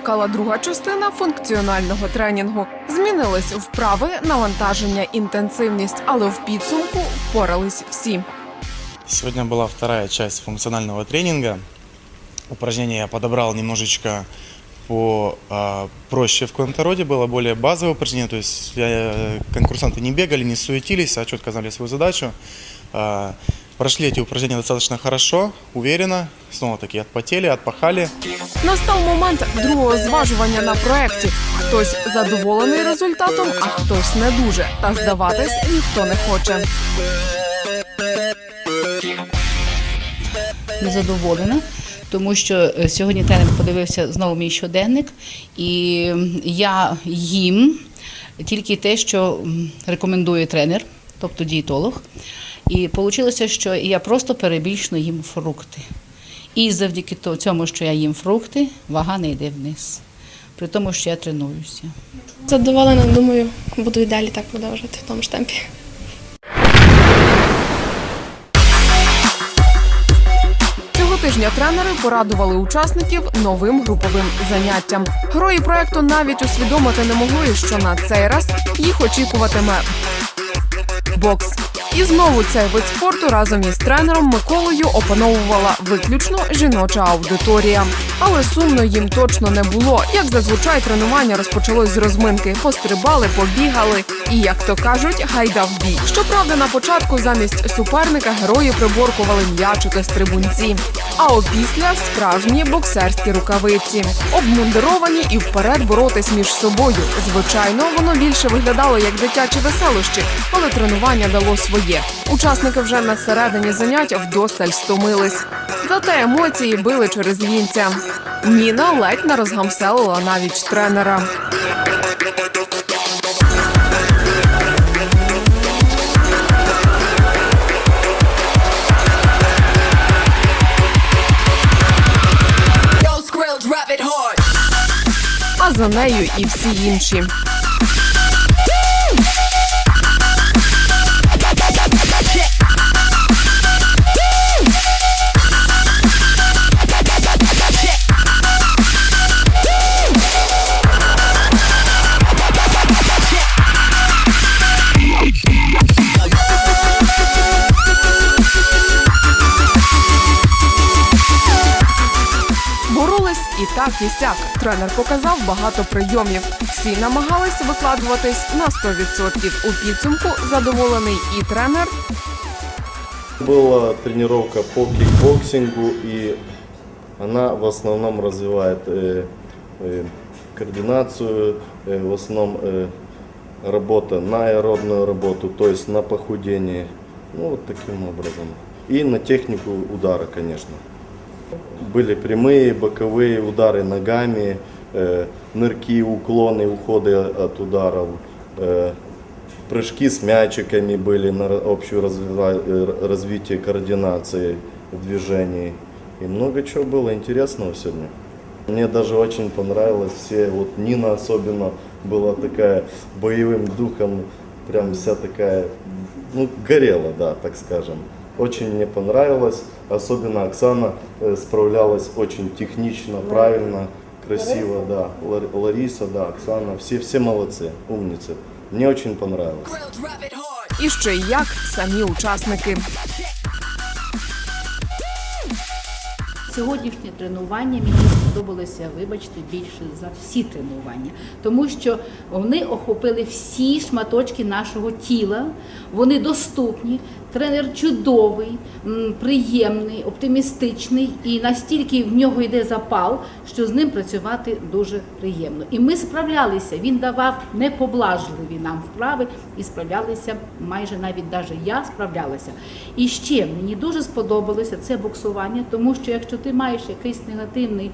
чекала друга частина функціонального тренінгу. Змінились вправи, навантаження, інтенсивність, але в підсумку впорались всі. Сегодня была вторая часть функционального тренинга. Упражнения я подобрал немножечко по а, проще в коем-то роде, было более базовое упражнение, то есть э, конкурсанты не бегали, не суетились, а четко знали свою задачу. А, прошли эти упражнения достаточно хорошо, уверенно, снова-таки отпотели, отпахали. Настав момент другого зважування на проекті. Хтось задоволений результатом, а хтось не дуже. Та здаватись ніхто не хоче. незадоволена, тому що е, сьогодні тренер подивився знову мій щоденник, і я їм тільки те, що рекомендує тренер, тобто дієтолог. І вийшло, що я просто перебільшно їм фрукти. І завдяки цьому, що я їм фрукти, вага не йде вниз. При тому, що я тренуюся. Задоволена, думаю, буду і далі так продовжувати в тому ж темпі. Цього тижня тренери порадували учасників новим груповим заняттям. Герої проекту навіть усвідомити не могли, що на цей раз їх очікуватиме бокс. І знову цей вид спорту разом із тренером Миколою опановувала виключно жіноча аудиторія. Але сумно їм точно не було. Як зазвичай тренування розпочалось з розминки. Пострибали, побігали і, як то кажуть, гайда в бій. Щоправда, на початку замість суперника герої приборкували м'ячики з трибунці. А опісля справжні боксерські рукавиці, обмундировані і вперед боротись між собою. Звичайно, воно більше виглядало як дитячі веселощі, але тренування дало своє. Учасники вже на середині занять вдосталь стомились. Зате емоції били через вінця. Ніна ледь не розгамселила навіть тренера. А за нею і всі інші. так, і сяк. Тренер показав багато прийомів. Всі намагались викладуватись на 100%. У підсумку задоволений і тренер, Была тренировка по кикбоксингу, и она в основном развивает э, э, координацию, э, в основном э, работа на аэробную работу, то есть на похудение. Ну, вот таким образом. И на технику удара, конечно. Были прямые, боковые удары ногами, э, нырки, уклоны, уходы от ударов, э, прыжки с мячиками были на развива- э, развитие координации движений. И много чего было интересного сегодня. Мне даже очень понравилось все, вот Нина особенно была такая боевым духом, прям вся такая, ну, горела, да, так скажем. Очень мне понравилось, особенно Оксана э, справлялась очень технично, правильно, красиво, да. Лар- Лариса, да, Оксана, все, все молодцы, умницы. Мне очень понравилось. Skrill, drop it hard. і ще й як самі учасники. Сьогоднішнє тренування мені сподобалося, вибачте, більше за всі тренування, тому що вони охопили всі шматочки нашого тіла, вони доступні. Тренер чудовий, приємний, оптимістичний, і настільки в нього йде запал, що з ним працювати дуже приємно. І ми справлялися. Він давав непоблажливі нам вправи і справлялися майже навіть даже я справлялася. І ще мені дуже сподобалося це боксування, тому що якщо ти маєш якийсь негативний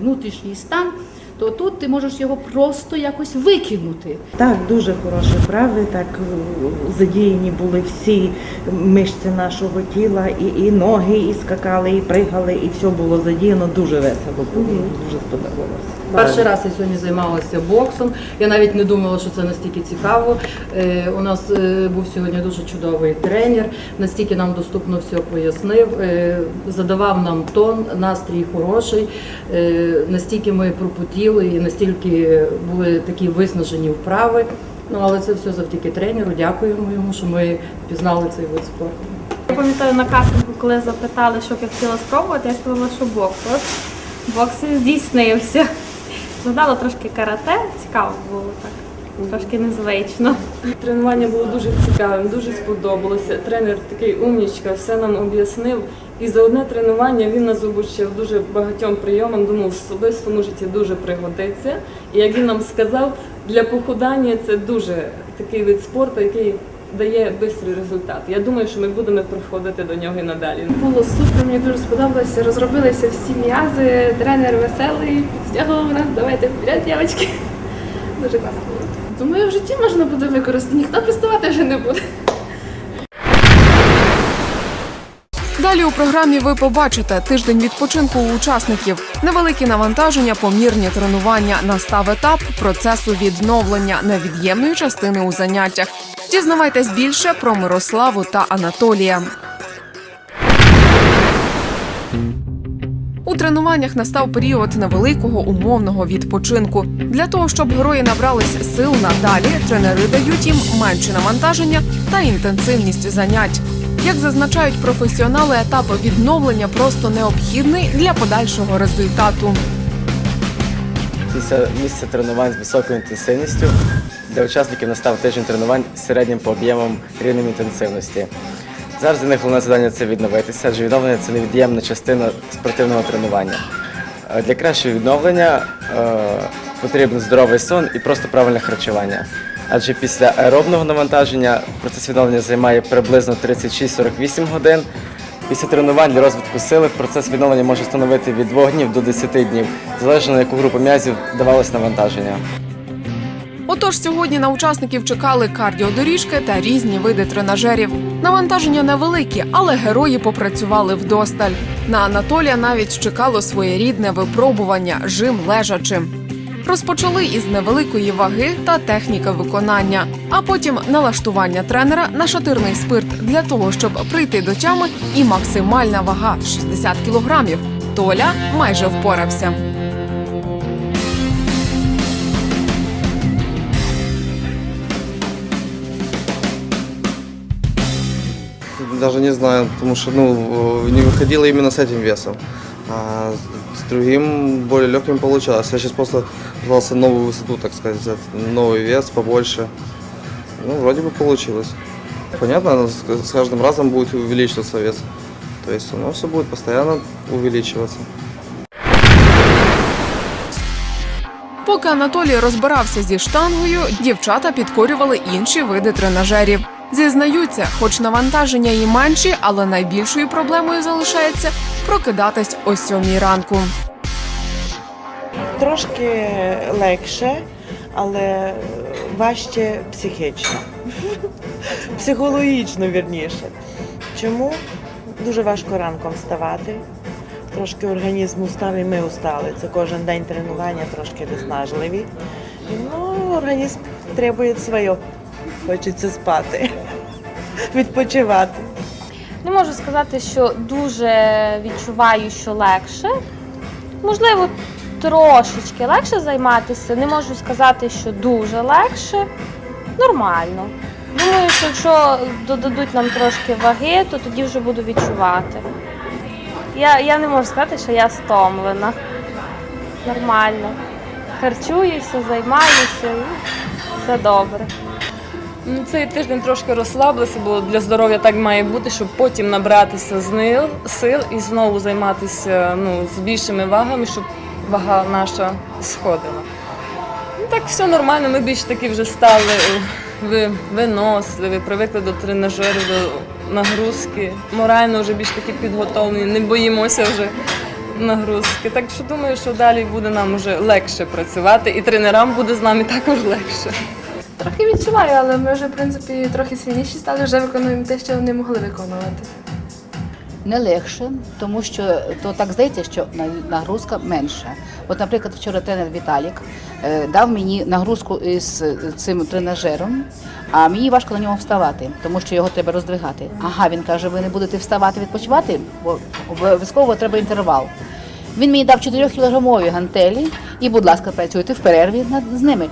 внутрішній стан, то тут ти можеш його просто якось викинути. Так, дуже хороші вправи, так е, задіяні були всі мишці нашого тіла, і, і ноги, і скакали, і пригали, і все було задіяно дуже весело було, дуже сподобалося. Перший раз я сьогодні займалася боксом. Я навіть не думала, що це настільки цікаво. Е, У нас е, був сьогодні дуже чудовий тренер, настільки нам доступно все пояснив, е, задавав нам тон, настрій хороший. Е, Настільки ми пропотіли і настільки були такі виснажені вправи. Ну але це все завдяки тренеру. Дякуємо йому, що ми пізнали цей вид спорту. Я пам'ятаю на кастингу, коли запитали, що б я хотіла спробувати, я сказала, що бокс. Бокс здійснився. Згадала трошки карате, цікаво було так, трошки незвично. Тренування було дуже цікавим, дуже сподобалося. Тренер такий умнічка, все нам об'яснив. І за одне тренування він нас обучив дуже багатьом прийомам. Думав, в особистому житті дуже пригодиться. І як він нам сказав, для похудання це дуже такий вид спорту, який дає швидкий результат. Я думаю, що ми будемо приходити до нього і надалі. Було супер, мені дуже сподобалося. Розробилися всі м'язи, тренер веселий, підстягував нас, давайте вперед, дівчатки. Дуже класно було. Думаю, в житті можна буде використати, ніхто приставати вже не буде. Далі у програмі ви побачите тиждень відпочинку у учасників, невеликі навантаження, помірні тренування, настав етап процесу відновлення невід'ємної частини у заняттях. Дізнавайтесь більше про Мирославу та Анатолія. Тренуваннях настав період невеликого умовного відпочинку. Для того, щоб герої набрались сил надалі, тренери дають їм менше навантаження та інтенсивність занять. Як зазначають професіонали, етап відновлення просто необхідний для подальшого результату. Після місця тренувань з високою інтенсивністю для учасників настав тиждень тренувань з середнім по об'ємам рівнем інтенсивності. Зараз для них головне завдання це відновитися, адже відновлення це невід'ємна частина спортивного тренування. Е, Для кращого відновлення е, потрібен здоровий сон і просто правильне харчування. Адже після аеробного навантаження процес відновлення займає приблизно 36-48 годин. Після тренувань для розвитку сили процес відновлення може становити від 2 днів до 10 днів, залежно на яку групу м'язів давалось навантаження. Отож, сьогодні на учасників чекали кардіодоріжки та різні види тренажерів. Навантаження невеликі, але герої попрацювали вдосталь. На Анатолія навіть чекало своєрідне випробування жим лежачи. Розпочали із невеликої ваги та техніки виконання, а потім налаштування тренера на шатирний спирт для того, щоб прийти до тями, і максимальна вага 60 кілограмів. Толя майже впорався. Даже не знаю, потому что ну, э, не выходила именно с этим весом. А с другим, более легким получалось. Я сейчас просто пытался новую высоту, так сказать, взять, новый вес побольше. Ну, вроде бы получилось. Понятно, с с каждым разом будет увеличиваться вес. То есть оно все будет постоянно увеличиваться. Поки Анатолій розбирався зі штангою, дівчата підкорювали інші види тренажерів. Зізнаються, хоч навантаження і менші, але найбільшою проблемою залишається прокидатись о сьомій ранку. Трошки легше, але важче психічно. Психологічно вірніше. Чому? Дуже важко ранком вставати. Трошки організм устав і ми устали. Це кожен день тренування трошки виснажливі. Ну, організм требує своє. Хочеться спати, відпочивати. Не можу сказати, що дуже відчуваю, що легше. Можливо, трошечки легше займатися. Не можу сказати, що дуже легше. Нормально. Думаю, що якщо додадуть нам трошки ваги, то тоді вже буду відчувати. Я, я не можу сказати, що я стомлена. Нормально. Харчуюся, займаюся все добре. Ну, Цей тиждень трошки розслабилися, бо для здоров'я так має бути, щоб потім набратися знил, сил і знову займатися ну, з більшими вагами, щоб вага наша сходила. Ну, так все нормально, ми більш таки вже стали виносливі, привикли до тренажерів, до нагрузки. Морально вже більш таки підготовлені, не боїмося вже нагрузки. Так що думаю, що далі буде нам вже легше працювати, і тренерам буде з нами також легше. Трохи відчуваю, але ми вже, в принципі, трохи сильніші стали, вже виконуємо те, що вони могли виконувати. Не легше, тому що то так здається, що нагрузка менша. От, наприклад, вчора тренер Віталік е, дав мені нагрузку із цим тренажером, а мені важко на нього вставати, тому що його треба роздвигати. Ага, він каже, ви не будете вставати відпочивати, бо обов'язково треба інтервал. Він мені дав 4-кілограмові гантелі і, будь ласка, працюйте в перерві з ними.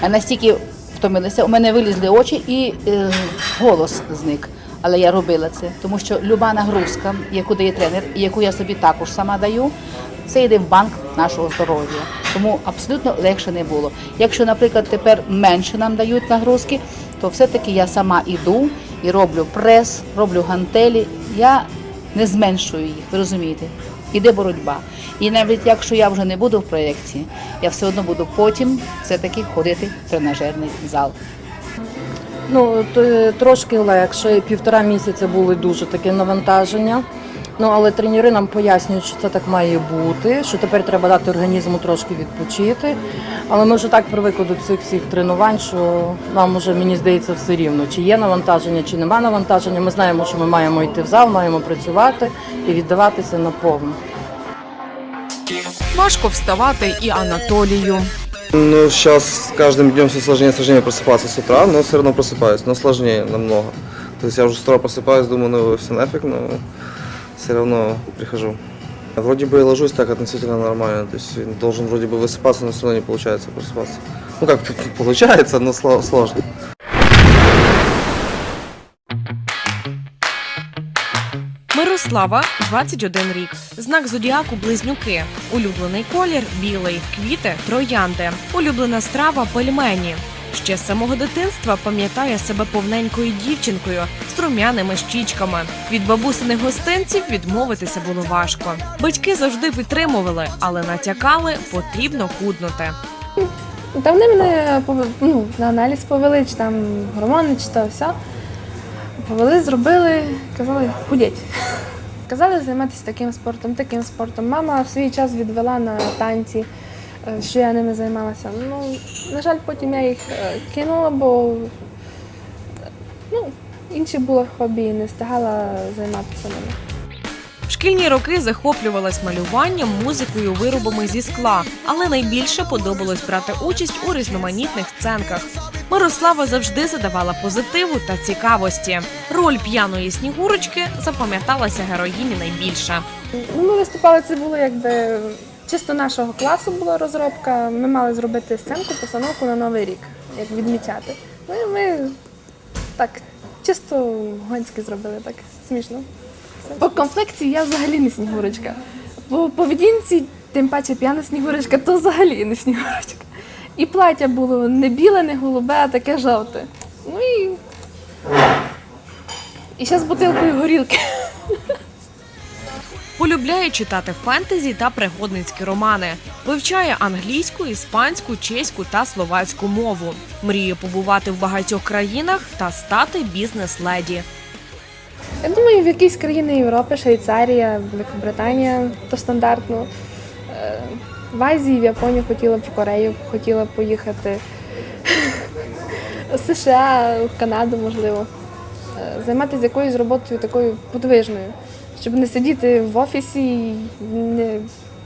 А настільки втомилася, у мене вилізли очі і е, голос зник. Але я робила це, тому що люба нагрузка, яку дає тренер, і яку я собі також сама даю, це йде в банк нашого здоров'я. Тому абсолютно легше не було. Якщо, наприклад, тепер менше нам дають нагрузки, то все-таки я сама іду і роблю прес, роблю гантелі. Я не зменшую їх, ви розумієте? Іде боротьба. І навіть якщо я вже не буду в проєкті, я все одно буду потім все-таки ходити в тренажерний зал. Ну, то, трошки легше. Півтора місяця були дуже таке навантаження. Ну, але тренери нам пояснюють, що це так має бути, що тепер треба дати організму трошки відпочити. Але ми вже так привикли до цих всіх тренувань, що нам вже, мені здається, все рівно, чи є навантаження, чи нема навантаження. Ми знаємо, що ми маємо йти в зал, маємо працювати і віддаватися на повну. Важко вставати і Анатолію. Ну, сейчас с каждым днем все сложнее и сложнее просыпаться с утра, но все равно просыпаюсь, но сложнее намного. То есть я уже с утра просыпаюсь, думаю, ну все нафиг, но все равно прихожу. Вроде бы и ложусь так относительно нормально, то есть должен вроде бы высыпаться, но все равно не получается просыпаться. Ну как получается, но сло- сложно. Мирослава 21 рік. Знак зодіаку близнюки. Улюблений колір білий, квіти троянди. Улюблена страва пельмені. Ще з самого дитинства пам'ятає себе повненькою дівчинкою з рум'яними щічками. Від бабусиних гостинців відмовитися було важко. Батьки завжди підтримували, але натякали, потрібно худнути. Та вони мене ну, на аналіз повели, чи там гормони, чи то все. Повели, зробили, казали, худеть. Казали займатися таким спортом, таким спортом. Мама в свій час відвела на танці, що я ними займалася. Ну, на жаль, потім я їх е, кинула, бо ну, інші було хобі, і не встигала займатися ними. В шкільні роки захоплювалась малюванням, музикою, виробами зі скла, але найбільше подобалось брати участь у різноманітних сценках. Мирослава завжди задавала позитиву та цікавості. Роль п'яної снігурочки запам'яталася героїні найбільше. Ну, ми виступали, це було якби чисто нашого класу була розробка. Ми мали зробити сценку, постановку на Новий рік, як відмічати. Ну і ми так чисто гонськи зробили, так смішно. По комплекції я взагалі не снігурочка. По поведінці, тим паче п'яна снігурочка, то взагалі не снігурочка. І плаття було не біле, не голубе, а таке жовте. Ну і. І ще з бутилкою горілки. Полюбляє читати фентезі та пригодницькі романи. Вивчає англійську, іспанську, чеську та словацьку мову. Мріє побувати в багатьох країнах та стати бізнес-леді. Я думаю, в якійсь країни Європи, Швейцарія, Великобританія, то стандартно. Е, В Азії, в Японію хотіла б в Корею, хотіла поїхати. В США, в Канаду, можливо. Е, Займатися якоюсь роботою такою подвижною, щоб не сидіти в офісі і не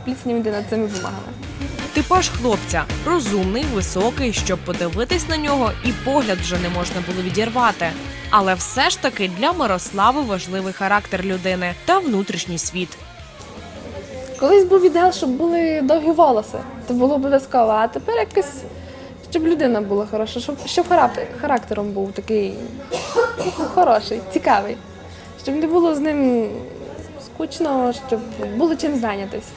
пліснявити над цими бумагами. Типаж хлопця розумний, високий, щоб подивитись на нього, і погляд вже не можна було відірвати. Але все ж таки для Мирослави важливий характер людини та внутрішній світ. Колись був ідеал, щоб були довгі волоси. Це було обов'язково. А тепер якось, щоб людина була хороша, щоб, щоб характер, характером був такий хороший, цікавий. Щоб не було з ним скучно, щоб було чим зайнятися.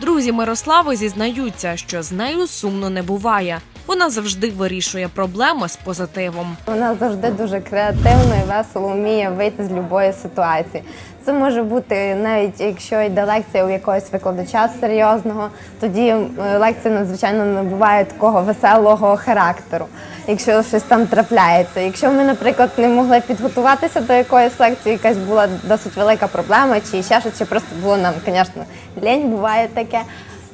Друзі Мирослави зізнаються, що з нею сумно не буває. Вона завжди вирішує проблеми з позитивом. Вона завжди дуже креативно і весело вміє вийти з будь-якої ситуації. Це може бути навіть якщо йде лекція у якогось викладача серйозного, тоді е, лекція надзвичайно набуває такого веселого характеру, якщо щось там трапляється. Якщо ми, наприклад, не могли підготуватися до якоїсь лекції, якась була досить велика проблема, чи ще щось, чи просто було нам, звісно, лінь, буває таке.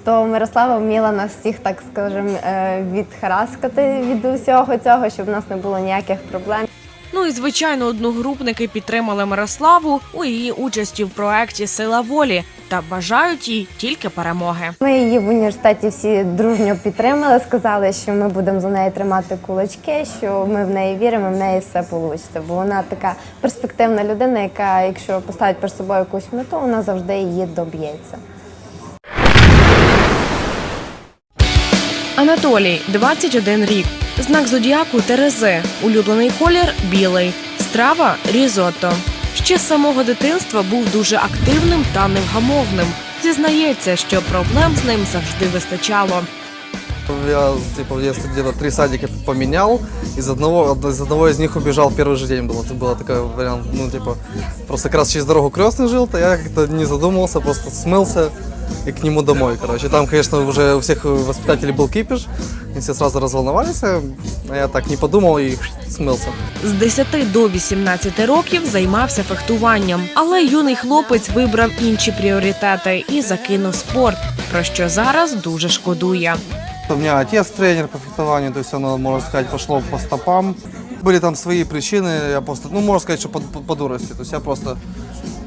То Мирослава вміла нас всіх, так скажемо, е, відхараскати від усього цього, щоб в нас не було ніяких проблем. Ну і звичайно одногрупники підтримали Мирославу у її участі в проекті Сила волі та бажають їй тільки перемоги. Ми її в університеті всі дружньо підтримали, сказали, що ми будемо за неї тримати кулачки, що ми в неї віримо, в неї все вийде. Бо вона така перспективна людина, яка, якщо поставить перед собою якусь мету, вона завжди її доб'ється. Анатолій, 21 рік. Знак зодіаку Терези. Улюблений колір білий. Страва різотто. Ще з самого дитинства був дуже активним та невгамовним. Зізнається, що проблем з ним завжди вистачало. Я типа, в детстве где-то три садика поменял, из одного, из одного из них убежал в первый же день. Было, это было такой вариант, ну типа, просто как раз через дорогу крестный жил, то я как-то не задумывался, просто смылся и к нему домой, короче. Там, конечно, уже у всех воспитателей был кипиш, и все сразу разволновались, а я так не подумал и смылся. З 10 до 18 років займався фехтуванням, але юний хлопець вибрав інші пріоритети і закинув спорт, про що зараз дуже шкодує. У меня отец тренер по фехтованию, то есть оно, можно сказать, пошло по стопам. Были там свои причины, я просто, ну, можно сказать, что по, по, по дурости. То есть я просто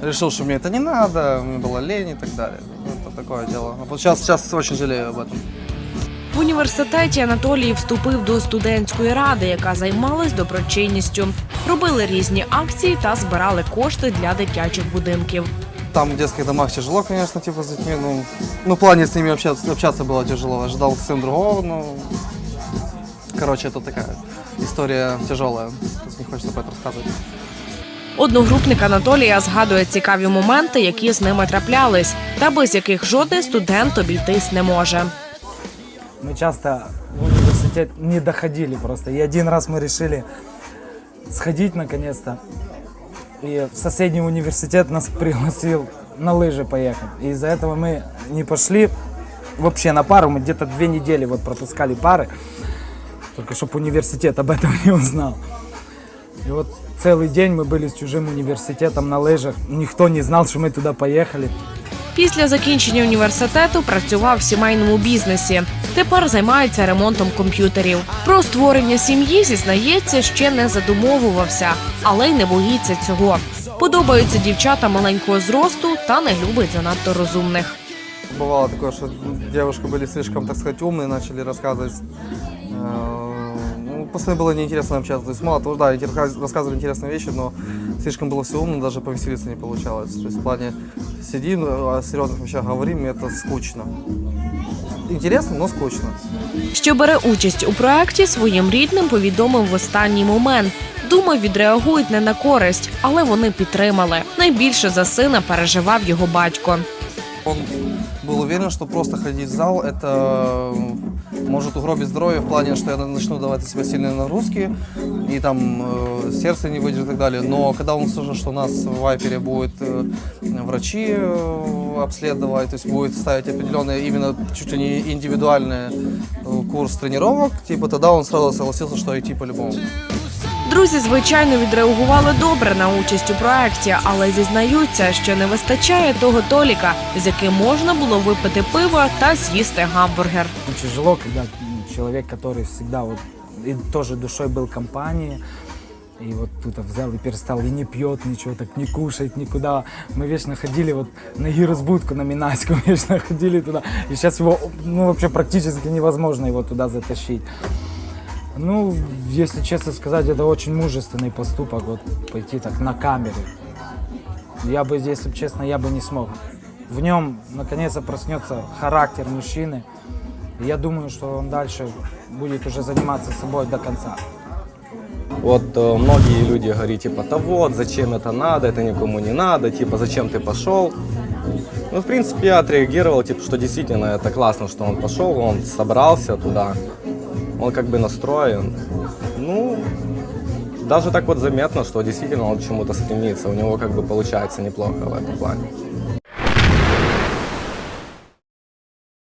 решил, что мне это не надо, мне было лень и так далее. Ну, Это такое дело. А вот сейчас, сейчас очень жалею об этом. В університеті Анатолій вступив до студентської ради, яка займалась доброчинністю. Робили різні акції та збирали кошти для дитячих будинків. Там в детских домах тяжело, конечно, типа с детьми. Ну, ну в плане с ними общаться, общаться было тяжело. Ожидал совсем другого, но... Короче, это такая история тяжелая. То есть не хочется про это рассказывать. Одногрупник Анатолія згадує цікаві моменти, які з ними траплялись, та без яких жодний студент обійтись не може. Мы часто в университет не доходили просто. И один раз мы решили сходить наконец-то. И в соседний университет нас пригласил на лыжи поехать. И из-за этого мы не пошли вообще на пару. Мы где-то две недели вот пропускали пары. Только чтобы университет об этом не узнал. И вот целый день мы были с чужим университетом на лыжах. Никто не знал, что мы туда поехали. Після закінчення університету працював в сімейному бізнесі. Тепер займається ремонтом комп'ютерів. Про створення сім'ї зізнається, ще не задумовувався, але й не боїться цього. Подобаються дівчата маленького зросту та не любить занадто розумних. Бывало такое, что девушки были слишком, так сказать, умные, начали рассказывать. э, Ну, после было неинтересно общаться. То есть мало того, да, интер- рассказывали интересные вещи, но слишком было все умно, даже повеселиться не получалось. То есть в плане сидим, о серьезных вещах говорим, и это скучно. Интересно, но скучно. Що бере участь у проекті, своїм рідним повідомив в останній момент. Думав, відреагують не на користь, але вони підтримали. Найбільше за сина переживав його батько. Он был уверен, что просто ходить в зал это м, может угробить здоровье в плане, что я начну давать на себя сильные нагрузки и там э, сердце не выдержит и так далее. Но когда он услышал, что у нас в Вайпере будет э, врачи э, обследовать, то есть будет ставить определенные именно чуть ли не индивидуальный э, курс тренировок, типа тогда он сразу согласился, что идти по-любому. Друзі, звичайно, відреагували добре на участь у проекті, але зізнаються, що не вистачає того толіка, з яким можна було випити пиво та з'їсти гамбургер. Тяжело, когда человек, который всегда вот и тоже душой был компании, и вот тут взял и перестал, и не пьет ничего, так не кушает никуда. Мы вечно ходили вот на гиросбудку, на Минайскую, вечно ходили туда. И сейчас его, ну, вообще практически невозможно его туда затащить. Ну, если честно сказать, это очень мужественный поступок, вот пойти так на камеру. Я бы, если честно, я бы не смог. В нем, наконец-то, проснется характер мужчины. Я думаю, что он дальше будет уже заниматься собой до конца. Вот э, многие люди говорят, типа, да вот, зачем это надо, это никому не надо, типа, зачем ты пошел. Ну, в принципе, я отреагировал, типа, что действительно это классно, что он пошел, он собрался туда, он как бы настроен. Ну, даже так вот заметно, что действительно он к чему-то стремится, у него как бы получается неплохо в этом плане.